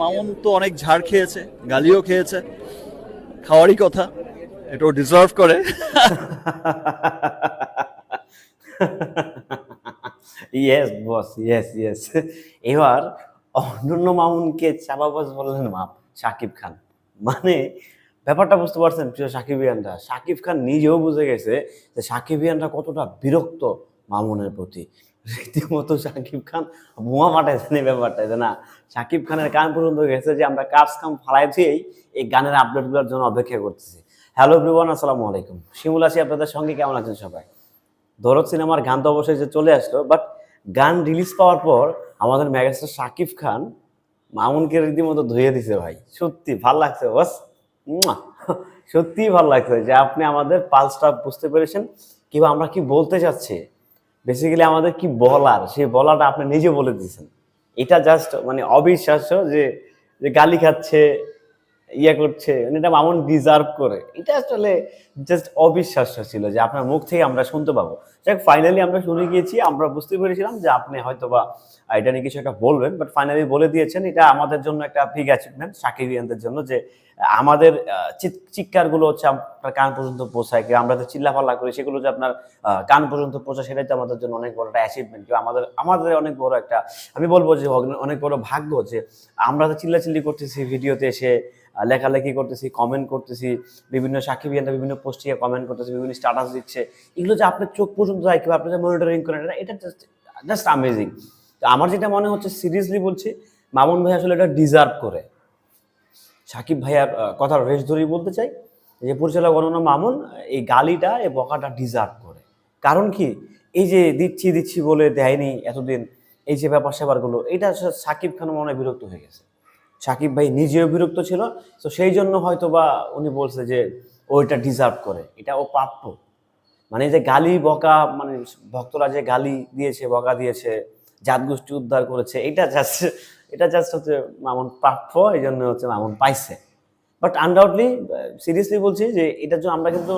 মামুন তো অনেক ঝাড় খেয়েছে, গালিও খেয়েছে, খাওয়ারই কথা এটাও ডিজার্ভ করে। ইয়েস বস ইয়েস ইয়েস এবার অনন্য মামুনকে চাপাবাজ বললেন, মাপ, সাকিব খান। মানে ব্যাপারটা বুঝতে পারছেন, প্রিয় সাকিবিয়ানরা। সাকিব খান নিজেও বুঝে গেছে যে সাকিবিয়ানরা কতটা বিরক্ত মামুনের প্রতি। রীতিমতো সাকিব খান বোমা পাঠাইছেন এই ব্যাপারটা, যে না সাকিব খানের গান পর্যন্ত গেছে যে আমরা কাজ কাম ফালাই দিয়েই এই গানের আপডেটগুলোর জন্য অপেক্ষা করতেছি। হ্যালো ব্রিবান আসসালামু আলাইকুম। শিমুল আছি আপনাদের সঙ্গে, কেমন আছেন সবাই? দরদ সিনেমার গান তো অবশ্যই যে চলে আসলো বাট গান রিলিজ পাওয়ার পর আমাদের ম্যাগাস্টার শাকিব খান মামুনকে রীতিমতো ধুয়ে দিছে ভাই। সত্যি ভালো লাগছে, বস। সত্যিই ভালো লাগছে যে আপনি আমাদের পালসটা বুঝতে পেরেছেন। কিংবা আমরা কি বলতে চাচ্ছি? বেসিক্যালি আমাদের কি বলার? সেই বলাটা আপনি নিজে বলে দিয়েছেন। এটা জাস্ট মানে অবিশ্বাস্য যে যে গালি খাচ্ছে ইয়ে করছে মানে এটা মামুন ডিজার্ভ করে। এটা আসলে জাস্ট অবিশ্বাস্য ছিল যে আপনার মুখ থেকে আমরা শুনতে পাবো। যাক ফাইনালি আমরা শুনে গিয়েছি, আমরা বুঝতে পেরেছিলাম যে আপনি হয়তো বা এটা নিয়ে কিছু একটা বলবেন বাট ফাইনালি বলে দিয়েছেন, এটা আমাদের জন্য একটা বিগ অ্যাচিভমেন্ট সাকিবিয়ানদের জন্য যে আমাদের চিৎকারগুলো হচ্ছে আপনার কান পর্যন্ত পৌঁছায় কি আমরা যে চিল্লাফাল্লা করি, সেগুলো যে আপনার কান পর্যন্ত পৌঁছায়, সেটাই তো আমাদের জন্য অনেক বড় একটা অ্যাচিভমেন্ট আমাদের আমাদের অনেক বড় একটা, আমি বলব যে অনেক বড় ভাগ্য যে আমরা তো চিল্লাচিল্লি করতেছি ভিডিওতে এসে লেখালেখি করতেছি কমেন্ট করতেছি, বিভিন্ন সাক্ষী সাকিবিয়ানরা বিভিন্ন পোস্টে কমেন্ট করতেছে, বিভিন্ন স্ট্যাটাস দিচ্ছে, এগুলো যে আপনার চোখ পর্যন্ত যায়, কিংবা আপনি যে মনিটরিং করেন এটা- এটা জাস্ট জাস্ট আমেজিং তো আমার যেটা মনে হচ্ছে সিরিয়াসলি বলছি, মামুন ভাই আসলে এটা ডিজার্ভ করে। সাকিব ভাইয়ার কথার রেশ ধরেই বলতে চাই যে পরিচালক গণনা মামুন এই গালিটা, এই বকাটা ডিজার্ভ করে। কারণ কি? এই যে দিচ্ছি দিচ্ছি বলে দেয়নি এতদিন, এই যে ব্যাপার স্যাপারগুলো, এটা সাকিব খান মনে বিরক্ত হয়ে গেছে। সাকিব ভাই নিজেও বিরক্ত ছিল, তো সেই জন্য হয়তো বা উনি বলছে যে ও এটা ডিজার্ভ করে, এটা ও প্রাপ্য। মানে যে গালি, বকা মানে ভক্তরা যে গালি দিয়েছে, বকা দিয়েছে জাত গোষ্ঠী উদ্ধার করেছে, এটা জাস্ট এটা জাস্ট হচ্ছে মামুন প্রাপ্য এই জন্য হচ্ছে মামুন পাইছে। বাট আনডাউটলি সিরিয়াসলি বলছি যে এটার জন্য আমরা কিন্তু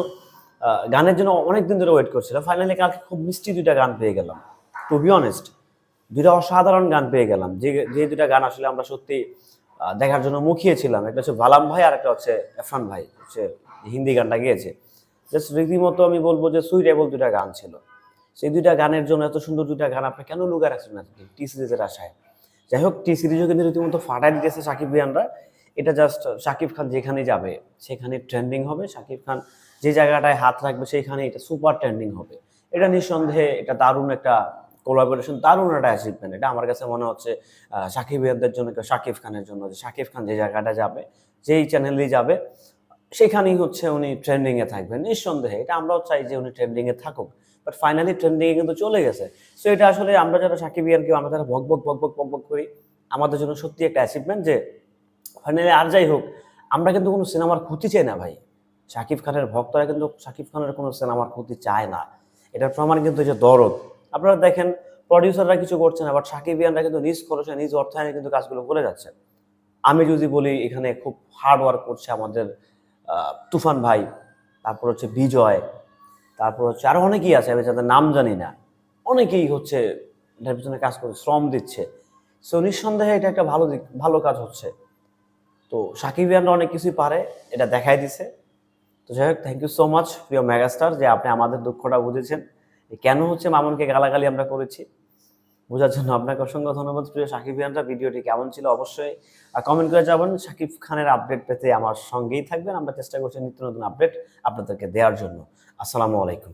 গানের জন্য অনেক দিন ধরে ওয়েট করছিলাম। ফাইনালি কালকে খুব মিষ্টি দুইটা গান পেয়ে গেলাম। টু বি অনেস্ট দুইটা অসাধারণ গান পেয়ে গেলাম। যে যে দুইটা গান আসলে আমরা সত্যি দেখার জন্য মুখিয়েছিলাম একটা হচ্ছে ভালাম ভাই আর একটা হচ্ছে এফরান ভাই, হচ্ছে হিন্দি গানটা গিয়েছে। জাস্ট রীতিমতো আমি বলব যে সুইটেবল দুটা গান ছিল। সেই দুইটা গানের জন্য এত সুন্দর দুইটা গান আপনি কেন লুকা রাখছেন টি সিরিজের আশায়। যাই হোক টি সিরিজও কিন্তু রীতিমতো ফাটাই দিতেছে সাকিব বিয়ানরা এটা জাস্ট সাকিব খান যেখানে যাবে সেখানে ট্রেন্ডিং হবে। সাকিব খান যে জায়গাটায় হাত রাখবে সেইখানে এটা সুপার ট্রেন্ডিং হবে। এটা নিঃসন্দেহে এটা দারুণ একটা কোলাবোরেশন দারুণ একটা অ্যাচিভমেন্ট এটা আমার কাছে মনে হচ্ছে সাকিব বিয়ানদের জন্য কিংবা সাকিব খানের জন্য যে সাকিব খান যে জায়গাটা যাবে, যেই চ্যানেলেই যাবে সেখানেই হচ্ছে উনি ট্রেন্ডিংয়ে থাকবেন। নিঃসন্দেহে, এটা আমরাও চাই যে উনি ট্রেন্ডিংয়ে থাকুক। বাট ফাইনালি ট্রেন্ডিংয়ে কিন্তু চলে গেছে। সো এটা আসলে আমরা যারা সাকিব ইয়ানকে, আমরা যারা ভক ভক ভক ভক ভক ভক করি, আমাদের জন্য সত্যি একটা অ্যাচিভমেন্ট যে ফাইনালি আর যাই হোক, আমরা কিন্তু কোনো সিনেমার ক্ষতি চাই না ভাই। শাকিব খানের ভক্তরা কিন্তু শাকিব খানের কোনো সিনেমার ক্ষতি চায় না। এটার প্রমাণ কিন্তু যে দরদ। আপনারা দেখেন প্রডিউসাররা কিছু করছে না সাকিব ইয়ানরা কিন্তু নিজ খরচে, নিজ অর্থায়নে কিন্তু কাজগুলো করে যাচ্ছে। আমি যদি বলি, এখানে খুব হার্ড ওয়ার্ক করছে আমাদের তুফান ভাই, তারপর হচ্ছে বিজয়, তারপর হচ্ছে আরও অনেকেই আছে, আমি যাদের নাম জানি না। অনেকেই হচ্ছে এটার পিছনে কাজ করে, শ্রম দিচ্ছে। সো নিঃসন্দেহে এটা একটা ভালো দিক, ভালো কাজ হচ্ছে। তো সাকিব ইয়ানরা অনেক কিছুই পারে, এটা দেখাই দিছে। তো যাই হোক থ্যাংক ইউ সো মাচ প্রিয় মেগাস্টার যে আপনি আমাদের দুঃখটা বুঝেছেন। কেন হচ্ছে মামুনকে গালাগালি আমরা করেছি? বোঝার জন্য আপনাকে অসংখ্য ধন্যবাদ। প্রিয় সাকিব খানরা ভিডিওটি কেমন ছিল অবশ্যই কমেন্ট করে যাবেন সাকিব খানের আপডেট পেতে আমার সঙ্গেই থাকবেন। আমরা চেষ্টা করছি নিত্য নতুন আপডেট আপনাদেরকে দেওয়ার জন্য। আসসালামু আলাইকুম।